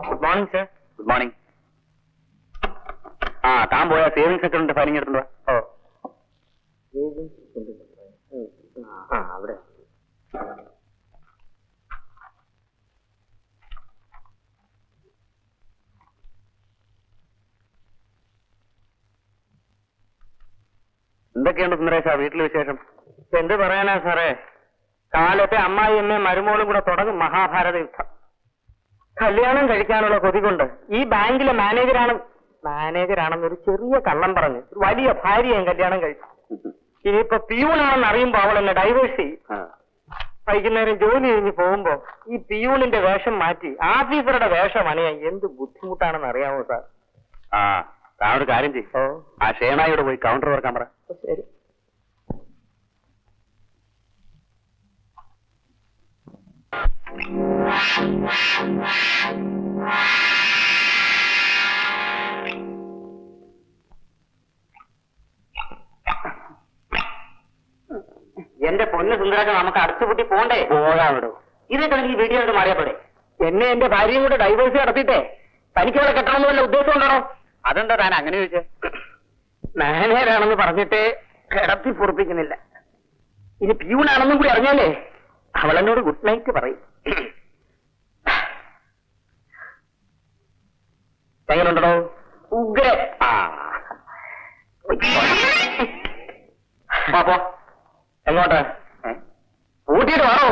Good morning sir good morning ആ താൻ പോയ സേവിങ്സ് അക്കൗണ്ടിന്റെ ഫയലിംഗ് എടുത്തുണ്ടോ ഓ. ആ അവിടെ. എന്തൊക്കെയുണ്ട് സുന്ദരേശ വീട്ടിൽ വിശേഷം? എന്ത് പറയാനാ സാറേ? കാലത്തെ അമ്മായി എന്നെ മരുമോളും കൂടെ തുടങ്ങും മഹാഭാരത യുദ്ധം. കല്യാണം കഴിക്കാനുള്ള കൊതികൊണ്ട് ഈ ബാങ്കിലെ മാനേജരാണ് മാനേജരാണെന്നൊരു ചെറിയ കള്ളം പറഞ്ഞു ഒരു വലിയ ഭാര്യയും കല്യാണം കഴിച്ചു. ഇനിയിപ്പോ പിയൂണാണെന്ന് അറിയുമ്പോ അവൾ എന്നെ ഡൈവേഴ്സ് ചെയ്യും. വൈകുന്നേരം ജോലി കഴിഞ്ഞ് പോകുമ്പോ ഈ പിയൂണിന്റെ വേഷം മാറ്റി ആഫീസറുടെ വേഷം അണിയാൻ എന്ത് ബുദ്ധിമുട്ടാണെന്ന് അറിയാമോ സാർ? ആ കാര്യം ചെയ്യും. ആ ഷേണായോട് പോയി കൗണ്ടർ തുറക്കാൻ പറ. ശരി. എന്റെ പൊന്ന് സുന്ദരൊക്കെ നമുക്ക് അടുത്തുപൂട്ടി പോണ്ടേ? പോകാവിടോ ഇതൊക്കെ ഈ വീഡിയോ എടുത്ത് മാറിയപ്പോടെ എന്നെ എന്റെ ഭാര്യയും കൂടെ ഡൈവേഴ്സ് നടത്തിയിട്ടേ? തനിക്ക് ഇവിടെ കെട്ടണമെന്ന് വല്ല ഉദ്ദേശം ഉണ്ടോ അതെന്താ താൻ അങ്ങനെ ചോദിച്ചേ? മാനേജറാണെന്ന് പറഞ്ഞിട്ട് കിടത്തി പൊറപ്പിക്കുന്നില്ല. ഇനി പ്യൂണാണെന്നും കൂടി അറിഞ്ഞാലേ അവളെന്നോട് ഗുഡ് നൈറ്റ് പറയും. എങ്ങനെയുണ്ടോ ഉഗ്ര. ആ. എങ്ങോട്ട്? കൂട്ടിയിട്ട് വാറോ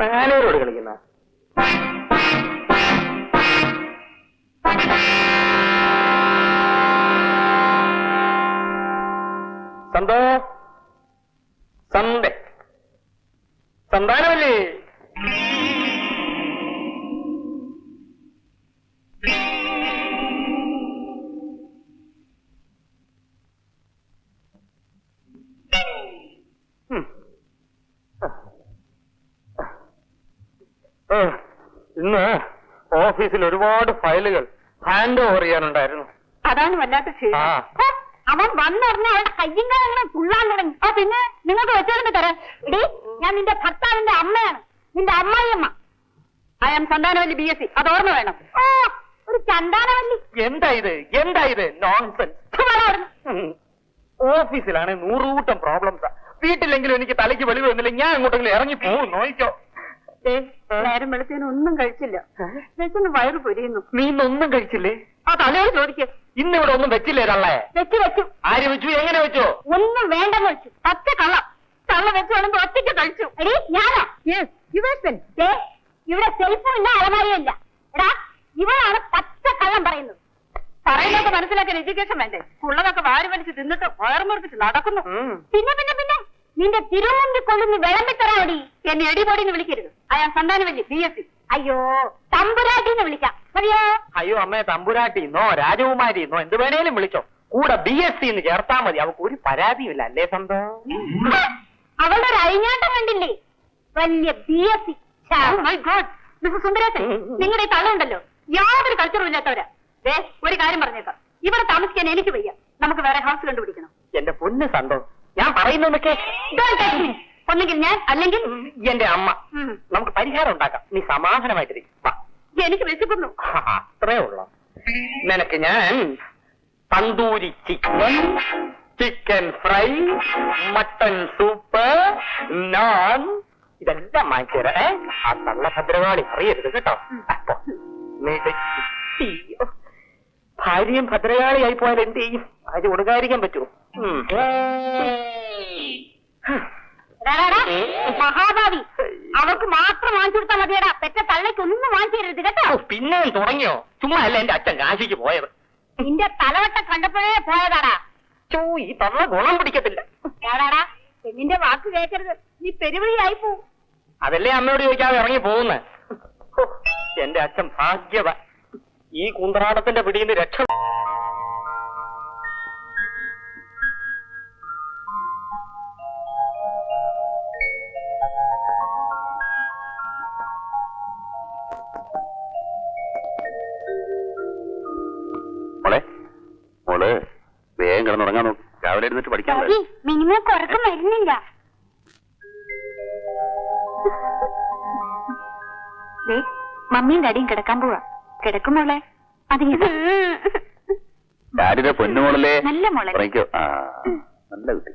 മാനേജരോട് കളിക്കുന്ന സന്തോ? സന്ദേ സന്താനമല്ലേ? ഓഫീസിൽ ഒരുപാട് ഫയലുകൾ ഹാൻഡ് ഓവർ ചെയ്യാനുണ്ടായിരുന്നു. അതാണ് വല്ലാത്ത ക്ഷീണം. ആ. അവൻ വന്നുടനെ അവൻ കയ്യും കാലങ്ങളും തുള്ളാൻ തുടങ്ങി ആ പിന്നെ നിങ്ങൾക്ക് വെച്ചോണ്ട് തരാം. ഇടീ ഞാൻ നിന്റെ ഭർത്താവിന്റെ അമ്മയാണ്. നിന്റെ അമ്മായിയമ്മ. I'm Santhanavalli B S C. അത് ഓർമ്മ വേണം. ഓ ഒരു ചന്താനവല്ലി. എന്താ ഇത്? എന്താ ഇത്? നോൺസെൻസ്. ഓഫീസിലാണ് നൂറുകൂട്ടം പ്രോബ്ലംസാ വീട്ടിലെങ്കിലും എനിക്ക് തലയ്ക്ക് വെളിവ് വന്നില്ല ഞാൻ അങ്ങോട്ടെങ്കിലും ഇറങ്ങി പോകും നോയിക്കോ. നേരം വെളുത്തേനും ഒന്നും കഴിച്ചില്ല. ചേച്ചന് വയറ് പൊരിയുന്നു. നീ ഇന്നൊന്നും കഴിച്ചില്ലേ? ആ തലയോട് ചോദിക്കേ. ഇന്നിവിടെ ഒന്നും വെച്ചില്ലേ തള്ളേ? വെച്ച് വെച്ചു. ആര് വെച്ചു? എങ്ങനെ വെച്ചു? ഒന്നും വേണ്ടെന്ന് വെച്ചു. പച്ച കള്ള. കള്ള വെച്ച് വേണമെങ്കിൽ ഒറ്റയ്ക്ക് കഴിച്ചു. എടീ ഞാനോ? ദേ, ഇവിടെ സെൽഫും ഇല്ല അലമാരിയും ഇല്ല. എടാ ഇവളാണ് പച്ച കള്ളം പറയുന്നത്. പറയുന്നതൊക്കെ മനസ്സിലാക്കാൻ എഡ്യൂക്കേഷൻ വേണ്ടേ? ഉള്ളതൊക്കെ വാരി വലിച്ച് തിന്നിട്ട് വയർമുറിച്ചിട്ട് നടക്കുന്നു. പിന്നെ പിന്നെ പിന്നെ നിന്റെ തിരുവണ്ടി കൊള്ളുന്ന വിളമ്പിത്തറാടി എന്നെ എടിപൊടിന്ന് വിളിക്കരുത്. അയാൾ സന്താനമല്ലി ബി എസ് സി അയ്യോ തമ്പുരാട്ടിന്ന് വിളിക്കാം. മതിയോ? അയ്യോ അമ്മേ തമ്പുരാട്ടി എന്നോ രാജകുമാരി എന്നോ എന്ത് വേണേലും വിളിച്ചോ. കൂടെ ബി എസ് സി എന്ന് ചേർത്താ മതി. അവക്ക് ഒരു പരാതിയുമില്ല അല്ലേ സ്വന്തം അവളുടെ ഒരു അഴിഞ്ഞാട്ടം കണ്ടില്ലേ? വലിയ B S C my God mister Sundaresan നിങ്ങളുടെ ഈ തള്ളുണ്ടല്ലോ യാതൊരു കൾച്ചറും ഇല്ലാത്തവരാ. ദേ ഒരു കാര്യം പറഞ്ഞേക്കാം. ഇവിടെ താമസിക്കാൻ എനിക്ക് വയ്യ. നമുക്ക് വേറെ ഹൗസ് കണ്ടുപിടിക്കണം. എന്റെ പൊന്ന് സന്തോഷം ഞാൻ പറയുന്നതൊക്കെ. ഒന്നെങ്കിൽ ഞാൻ അല്ലെങ്കിൽ എന്റെ അമ്മ. നമുക്ക് പരിഹാരം ഉണ്ടാക്കാം. നീ സമാധാനമായിട്ടിരിക്കും എനിക്ക് വിശക്കുന്നു അത്രേ ഉള്ളു. നിനക്ക് ഞാൻ tandoori chicken chicken fry mutton soup naan ഇതെല്ലാം വാങ്ങിച്ചേരേ? ആ തള്ള ഭദ്രവാളി അറിയരുത് കേട്ടോ. ഭാര്യയും ഭദ്രകാളിയായി പോയാൽ എന്ത് ചെയ്യും? ഭാര്യ കൊടുക്കാതിരിക്കാൻ പറ്റുമോ? മഹാഭാവി. അവർക്ക് മാത്രം വാങ്ങിച്ചു കൊടുത്താൽ മതിയടാ. പെറ്റ തള്ളയ്ക്ക് ഒന്നും വാങ്ങിച്ചു തരരുത് കേട്ടോ. പിന്നെയും തുടങ്ങിയോ? ചുമ്മാ അല്ല എന്റെ അച്ഛൻ കാശിക്ക് പോയത്. നിന്റെ തലവട്ടം കണ്ടപ്പോഴേ പോയതാടാ. ചോ ഈ തള്ള ഗുണം പിടിക്കത്തില്ല. നിന്റെ പെണ്ണിന്റെ വാക്ക് കേൾക്കരുത് നീ പെരുവഴിയായി പോവും അതല്ലേ അമ്മയോട് ചോദിക്കാതെ ഇറങ്ങി പോകുന്നേ? എന്റെ അച്ഛൻ ഭാഗ്യവ. ഈ കുന്തറാടത്തിന്റെ പിടിയിൽ നിന്ന് രക്ഷ രാവിലെ പഠിക്കാൻ മിനിമം കുറക്കം വരുന്നില്ല. മമ്മിയും ഡാഡിയും കിടക്കാൻ പോവാ. കിടക്കുമ്പോളെ അതിന് ഡാഡിയുടെ പൊന്നുമോളല്ലേ നല്ല മോളെ. നല്ല കുട്ടി.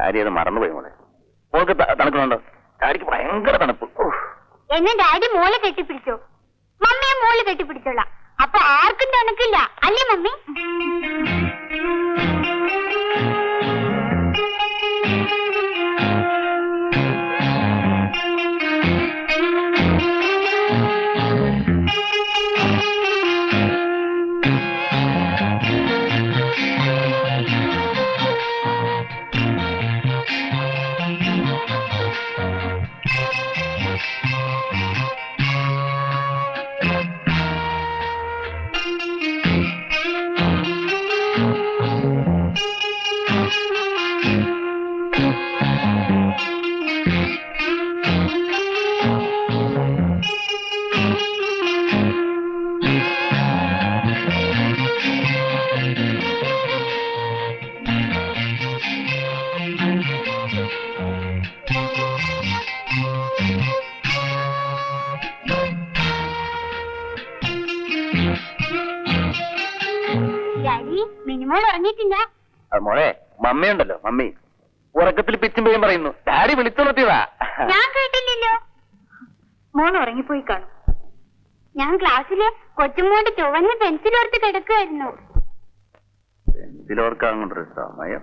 ഡാഡി അത് മറന്നുപോയി മോളെ മോൾക്ക് തണുക്കുന്നുണ്ടോ ഡാഡിക്ക് ഭയങ്കര തണുപ്പ്. എന്നെ ഡാഡി മോളെ കെട്ടിപ്പിടിച്ചോ. മമ്മിയെ മോൾ കെട്ടിപ്പിടിച്ചോളാം. അപ്പൊ ആർക്കും തണുക്കില്ല. അല്ലേ മമ്മി? മോളെ മമ്മിയുണ്ടല്ലോ മമ്മി. ഉറക്കത്തിൽ പിച്ചും പേയും പറയുന്നു ഡാഡി വിളിച്ചു നിർത്തിയതാ. ഞാൻ കേട്ടില്ലല്ലോ. മോൻ ഉറങ്ങിപ്പോയി കാണും. ഞാൻ ക്ലാസ്സിൽ കൊച്ചുമോണ്ട് ചുവന്ന പെൻസിൽ ഓർത്ത് കിടക്കുമായിരുന്നു ഇതിലോർക്കാൻ കൊണ്ടൊരു സമയം.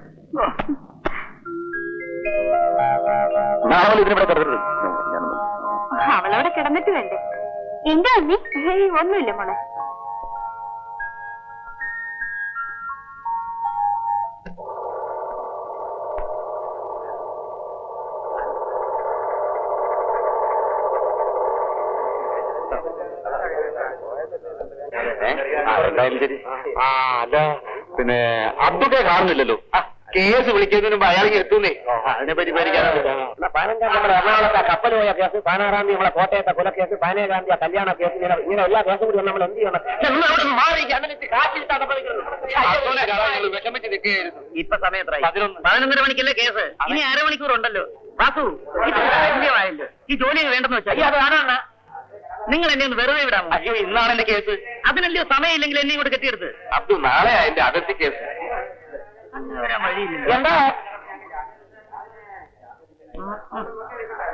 അവളവിടെ കിടന്നിട്ട് വേണ്ടേ. എന്താ അമ്മി? ഒന്നുമില്ല മോളെ. ആ അല്ല പിന്നെ അബ്ദുക്കെ കാണുന്നില്ലല്ലോ. കേസ് വിളിക്കുന്നതിന് അയാളെ എത്തുന്നേ. അതിനെ പറ്റി എറണാകുളത്തെ കപ്പൽ പോയ കേസ് പതിനാറാം തീയതി നമ്മളെ കോട്ടയത്തെ കൊലക്കേസ് പതിനേഴാം തീയതി കല്യാണ കേസ് ഇങ്ങനെ ഇങ്ങനെ എല്ലാ കേസും കൂടി നമ്മൾ എന്ത് ചെയ്യണം? ഇപ്പൊ സമയം എത്രയായി? പതിനൊന്നര മണിക്കല്ലേ കേസ്? ഇനി അരമണിക്കൂർ ഉണ്ടല്ലോ. വാസു ഈ ജോലി വേണ്ടെന്ന് വെച്ചാൽ അത് ആരാണ് നിങ്ങൾ എന്നെ ഒന്ന് വെറുതെ വിടാമോ? അയ്യോ ഇന്നാണ് എന്റെ കേസ്. അതിനല്ലയോ സമയമില്ലെങ്കിൽ എന്നെ ഇങ്ങോട്ട് കെട്ടിയെടുത്ത്? അബ്ദു നാളെ എന്റെ അതിർത്തി കേസ്. അങ്ങനെ വരാൻ വഴിയില്ല. എന്താ?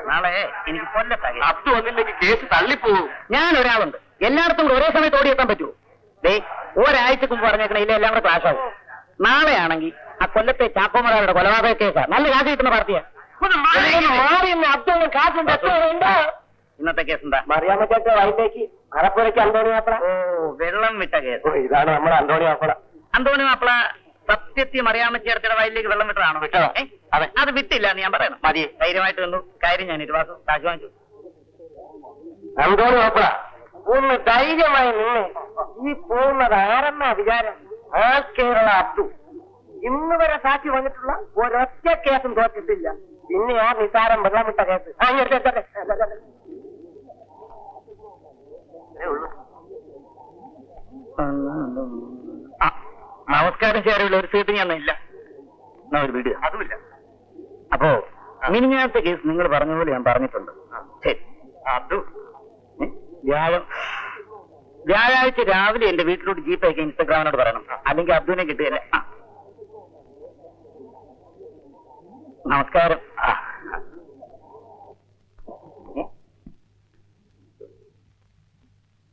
നാളെ എനിക്ക് കൊല്ലത്താകെ അബ്ദു വന്നില്ലെങ്കിൽ കേസ് തള്ളിപ്പോവും. ഞാൻ ഒരാളുണ്ട്. എല്ലായിടത്തും കൂടെ ഒരേ സമയത്ത് ഓടിയെത്താൻ പറ്റുമോ? ദേ ഒരാഴ്ചക്കും പറഞ്ഞേക്കണ ഇല്ല എല്ലാം കൂടെ ക്ലാസ് ആവും. നാളെയാണെങ്കിൽ ആ കൊല്ലത്തെ ചാക്കോമറാരുടെ കൊലപാതക കേസാ. നല്ല കാശ് കിട്ടുന്ന പാർട്ടിയാ. ഇന്നത്തെ കേസ് എന്താ മറിയാമ്മച്ചേക്ക് വൈകിട്ടേക്ക് മലപ്പുറയ്ക്ക് അന്തോണി മാപ്പിള. ഓ വെള്ളം വിട്ട കേസ്. ഇതാണ് നമ്മുടെ അന്തോണി മാപ്പിള. അന്തോണി മാപ്പിള സത്യത്തിൽ അറിയാമ ചേർത്തിയുടെ വയലിലേക്ക് വെള്ളം വിട്ടതാണോ? വിട്ടോ അതെ. അത് വിട്ടില്ല എന്ന് ഞാൻ പറയണം. മതി. ധൈര്യമായിട്ട് വന്നു. കാര്യം ഞാൻ ഇരുവാസം കാശ് വാങ്ങിച്ചു. അന്തോണി മാപ്പിള ഒന്ന് ധൈര്യമായി നിന്ന് ഈ പോകുന്നത് ആരെന്ന വിചാരം? ആ കേരള അബ്ദു. ഇന്ന് വരെ സാക്ഷി വന്നിട്ടുള്ള ഒരൊറ്റ കേസും തോറ്റിട്ടില്ല. പിന്നെ ആ നിസാരം വെള്ളം വിട്ട കേസ്. ആ, ഇങ്ങോട്ട് എടുത്തോട്ടെ. ആ, നമസ്കാരം ചേരുള്ള ഒരു സീറ്റ് ഞാൻ ഇല്ല. ഒരു വീട് അതുമില്ല. അപ്പോ മിനിഞ്ഞാത്ത കേസ് നിങ്ങൾ പറഞ്ഞ പോലെ ഞാൻ പറഞ്ഞിട്ടുണ്ട്. ശരി. ഏ? വ്യാഴം. വ്യാഴാഴ്ച രാവിലെ എന്റെ വീട്ടിലോട്ട് ജീപ്പ് അയക്കാൻ ഇൻസ്റ്റഗ്രാമിനോട് പറയണം. അല്ലെങ്കിൽ അബ്ദുവിനെ കിട്ടുകയല്ലേ നമസ്കാരം?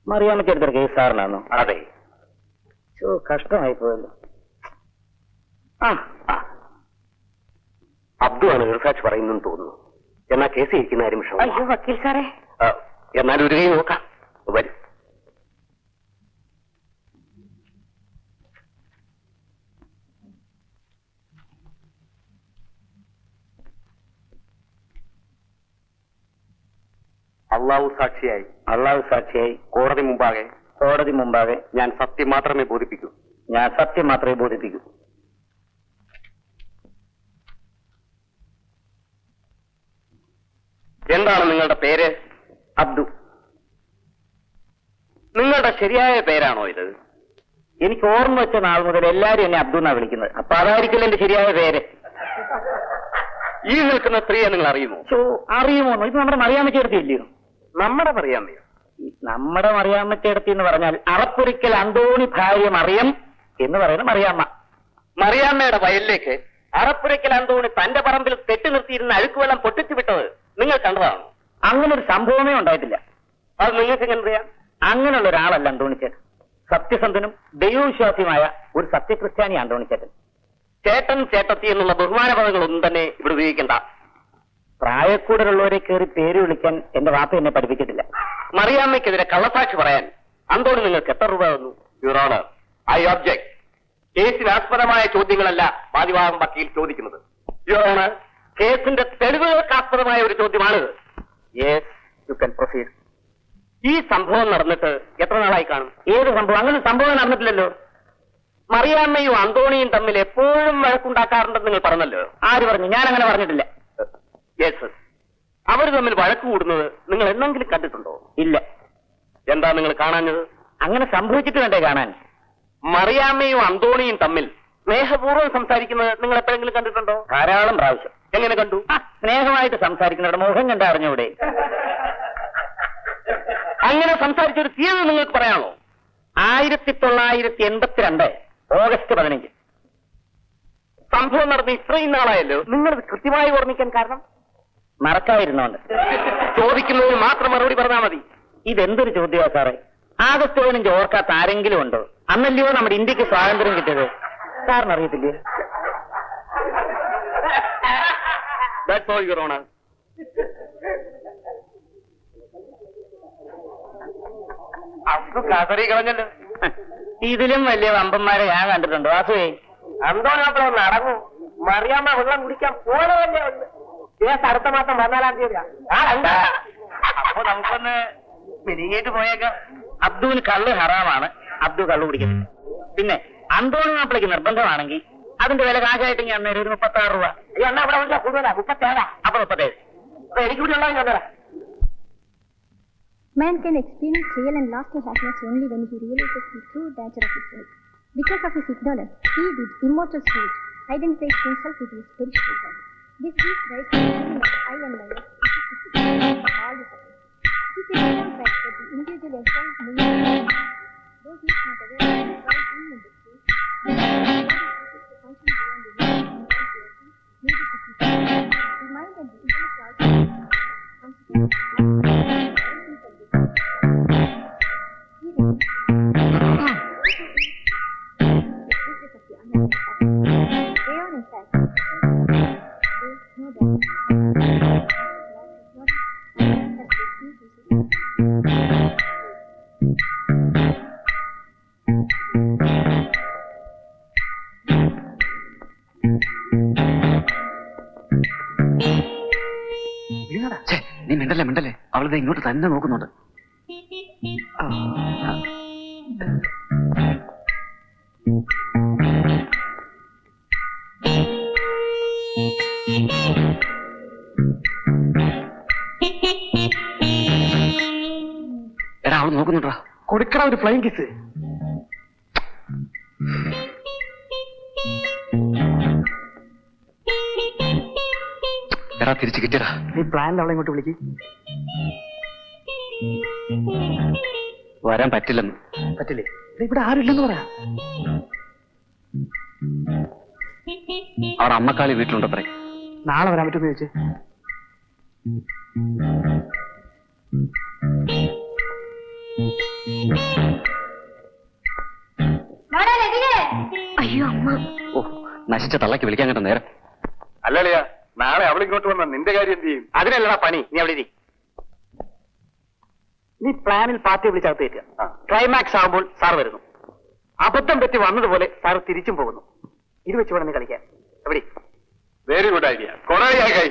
മറിയാമ്മയ്ക്ക് എടുത്തൊരു കേസ് സാറിനാണോ. അതെ. കഷ്ടമായി പോയല്ലോ. ആ അബ്ദുവാണ് ഇർഫാജ് പറയുന്നു തോന്നുന്നു. എന്നാ കേസ് ഇരിക്കുന്ന ആരും വിഷമം അയ്യോ വക്കീൽ സാറേ. എന്നാൽ ഒരു കൈ നോക്കാം. വരും. അള്ളാഹു സാക്ഷിയായി. അള്ളാഹു സാക്ഷിയായി. കോടതി മുമ്പാകെ കോടതി മുമ്പാകെ ഞാൻ സത്യം മാത്രമേ ബോധിപ്പിക്കൂ. ഞാൻ സത്യം മാത്രമേ ബോധിപ്പിക്കൂ. എന്താണ് നിങ്ങളുടെ പേര്? അബ്ദു. നിങ്ങളുടെ ശരിയായ പേരാണോ ഇത്? എനിക്ക് ഓർമ്മ വെച്ച നാൾ മുതൽ എല്ലാരും എന്നെ അബ്ദു എന്നാ വിളിക്കുന്നത്. അപ്പൊ അതായിരിക്കില്ല എന്റെ ശരിയായ പേര്. ഈ നിൽക്കുന്ന സ്ത്രീയെ നിങ്ങൾ അറിയുമോ? അറിയുമോ ഇത് നമ്മുടെ മറിയാമ്മ ചേർത്തില്ലയോ നമ്മുടെ പറയാമയോ നമ്മുടെ മറിയാമ്മച്ചേടത്തി എന്ന് പറഞ്ഞാൽ അറപ്പുരിക്കൽ അന്തോണി ഭാര്യ മറിയം എന്ന് പറയുന്ന മറിയാമ്മ. മറിയാമ്മയുടെ വയലിലേക്ക് അറപ്പുരയ്ക്കൽ അന്തോണി തന്റെ പറമ്പിൽ തെറ്റി നിർത്തിയിരുന്ന അഴുക്കുവെള്ളം പൊട്ടിച്ചു വിട്ടത് നിങ്ങൾ കണ്ടതാണ്. അങ്ങനെ ഒരു സംഭവമേ ഉണ്ടായിട്ടില്ല. അത് നിങ്ങൾക്ക് എങ്ങനെ അറിയാം? അങ്ങനെയുള്ള ഒരാളല്ല അന്തോണിച്ചേട്ടൻ സത്യസന്ധനും ദൈവവിശ്വാസിയുമായ ഒരു സത്യക്രിസ്ത്യാനി അന്തോണിച്ചേട്ടൻ ചേട്ടൻ ചേട്ടത്തി എന്നുള്ള ബഹുമാന പദങ്ങളൊന്നും തന്നെ ഇവിടെ ഉപയോഗിക്കണ്ട. പ്രായക്കൂടലുള്ളവരെ കയറി പേര് വിളിക്കാൻ എന്റെ വാപ്പ എന്നെ പഠിപ്പിച്ചിട്ടില്ല. മറിയാമ്മയ്ക്കെതിരെ കള്ളസാക്ഷി പറയാൻ അന്തോണി നിങ്ങൾക്ക് എത്ര രൂപ തന്നു? യുറോണർ ഐ ഒബ്ജെക്ട് കേസിനാസ്പദമായ ചോദ്യങ്ങളല്ല വാദിവാദം വക്കീൽ ചോദിക്കുന്നത്. യുറോണർ കേസിന്റെ തെളിവുകൾക്ക് ആസ്പദമായ ഒരു ചോദ്യമാണിത്. യെസ് യു കൻ പ്രൊസീഡ് ഈ സംഭവം നടന്നിട്ട് എത്ര നാളായി കാണും? ഏത് സംഭവം? അങ്ങനെ സംഭവം നടന്നിട്ടില്ലല്ലോ. മറിയാമ്മയും അന്തോണിയും തമ്മിൽ എപ്പോഴും വഴക്കുണ്ടാക്കാറുണ്ടെന്ന് നിങ്ങൾ പറഞ്ഞല്ലോ. ആര് പറഞ്ഞു? ഞാൻ അങ്ങനെ പറഞ്ഞിട്ടില്ല യെസ് അവർ തമ്മിൽ വഴക്ക് കൂടുന്നത് നിങ്ങൾ എന്നെങ്കിലും കണ്ടിട്ടുണ്ടോ? ഇല്ല. എന്താ നിങ്ങൾ കാണാഞ്ഞത്? അങ്ങനെ സംഭവിച്ചിട്ട് വേണ്ടേ കാണാൻ? മറിയാമ്മയും അന്തോണിയും തമ്മിൽ സ്നേഹപൂർവം സംസാരിക്കുന്നത് നിങ്ങൾ എപ്പോഴെങ്കിലും കണ്ടിട്ടുണ്ടോ? ധാരാളം പ്രാവശ്യം. എങ്ങനെ കണ്ടു? സ്നേഹമായിട്ട് സംസാരിക്കുന്നവരുടെ മുഖം കണ്ട അറിഞ്ഞൂടെ? അങ്ങനെ സംസാരിച്ചൊരു തീയതി നിങ്ങൾക്ക് പറയാമോ? ആയിരത്തി തൊള്ളായിരത്തി എൺപത്തിരണ്ട് ഓഗസ്റ്റ് പതിനഞ്ച്. സംഭവം നടന്ന് ഇത്രയും നാളായല്ലോ. നിങ്ങളത് കൃത്യമായി ഓർമ്മിക്കാൻ കാരണം? മറക്കാതിരുന്നോണ്ട്. ചോദിക്കുന്നതിന് മാത്രം മറുപടി പറഞ്ഞാൽ മതി. ഇതെന്തൊരു ചോദ്യമാ സാറേ? ആഗസ്റ്റ് പതിനഞ്ച് ഓർക്കാത്ത ആരെങ്കിലും ഉണ്ടോ? അന്നല്ലയോ നമ്മുടെ ഇന്ത്യയ്ക്ക് സ്വാതന്ത്ര്യം കിട്ടിയത്? സാറിന് അറിയത്തില്ലേ ഇതിലും വലിയ വമ്പന്മാരെ ഞാൻ കണ്ടിട്ടുണ്ടോ. അന്തോണാപ്പുറം ഒന്ന് അടങ്ങൂ. മറിയാമ്മ വെള്ളം കുടിക്കാൻ പോലെ തന്നെ കേസ് അടുത്ത മാസം പതിനാലാം തീയതി അപ്പൊ നമുക്കൊന്ന് മിനിങ്ങേറ്റ് പോയേക്കാം. അബ്ദുവിന് കള്ള് ഹറാമാണ്. അബ്ദു കള്ളു കുടിക്കുന്നത് പിന്നെ അന്തോണി മാപ്പിളയ്ക്ക് നിർബന്ധമാണെങ്കിൽ അതിന്റെ വില കാശായിട്ട് ഞാൻ അന്നേരം ഒരു മുപ്പത്തി ആറ് രൂപ എന്നാ വിളിച്ചാ കൂടുതലാ? മുപ്പത്തേഴാ? അപ്പൊ മുപ്പത്തേഴ്. അപ്പൊ എനിക്ക് കൂടി ഉള്ളത് ഞാൻ Man can experience real and lasting happiness only when he realizes the true nature of his life. Because of his ignorance, he with immortal spirit identifies himself with his spiritual self. This is very confusing I and my is all the time. It is important fact that the individual employees may not though he is not aware of the right being in this case, but what is to function beyond the law and non theory needed to keep the mind and the intellect are constituted. തന്നെ നോക്കുന്നുണ്ട്. എടാ അവൾ നോക്കുന്നുണ്ടാ? കൊടുക്കണ ഒരു flying kiss എടാ തിരിച്ചു കിട്ടിയടാ. നീ പ്ലാനിൽ അവളെ ഇങ്ങോട്ട് വിളിക്ക്. വരാൻ പറ്റില്ലെന്ന്. പറ്റില്ലേ? ഇവിടെ ആരുമില്ലെന്ന് പറയാ അവിടെ അമ്മക്കാളി വീട്ടിലുണ്ടത്രേ നാളെ വരാൻ പറ്റുമെന്ന് ചോദിച്ചു. അയ്യോ അമ്മ. ഓ നശിച്ച തള്ളക്ക് വിളിക്കാൻ കേട്ട നേരം. അല്ലല്ലയാ നാളെ അവളിങ്ങോട്ട് വന്ന നിന്റെ കാര്യം എന്ത് ചെയ്യും? അതിനല്ലടാ പണി നീ അവിടെ ഇരി. നീ പ്ലാനിൽ പാർട്ടി വിളിച്ചകത്ത് കയറ്റുക ക്ലൈമാക്സ് ആകുമ്പോൾ സാർ വരുന്നു. അബദ്ധം പറ്റി വന്നതുപോലെ സാർ തിരിച്ചും പോകുന്നു. ഇത് വെച്ച് വേണം നീ കളിക്കാൻ. എവിടെ? വെരി ഗുഡ് ഐഡിയ കൊറേ കൈ